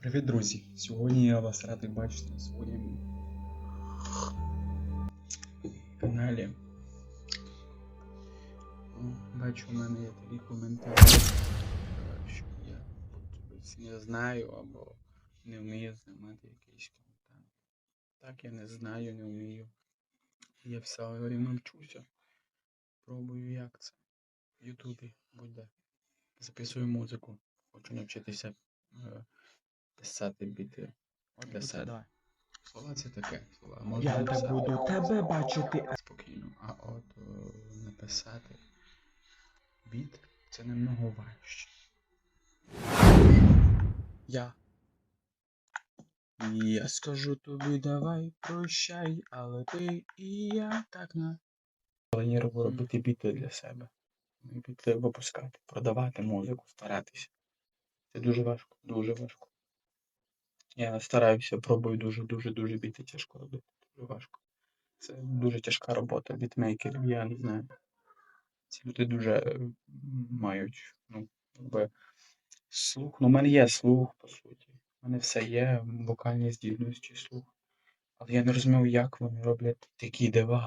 Привіт, друзі! Сьогодні я вас радий бачити на своєму каналі. Бачу, у мене є такі коментарі, е, що я не знаю або не вмію знімати якийсь контент. Так, я не знаю, не вмію. Я все рівно вчуся. Пробую як це. В Ютубі буде. Записую музику. Хочу навчитися. Писати біти для себе. Слова це таке. Слова можна Я не написати буду тебе бачити. спокійно. А от е, написати біт це намного важче. Я. Я скажу тобі давай прощай, але ти і я так на. Планую робити біти для себе. Біти випускати, продавати музику, старатися. Це дуже важко, дуже важко. Я стараюся, пробую дуже, дуже, дуже біти тяжко робити. Дуже важко. Це дуже тяжка робота бітмейкерів, я не знаю. Ці люди дуже е, мають, ну, якби слух. Ну, у мене є слух, по суті. У мене все є, вокальні здібності, слух. Але я не розумів, як вони роблять такі дива.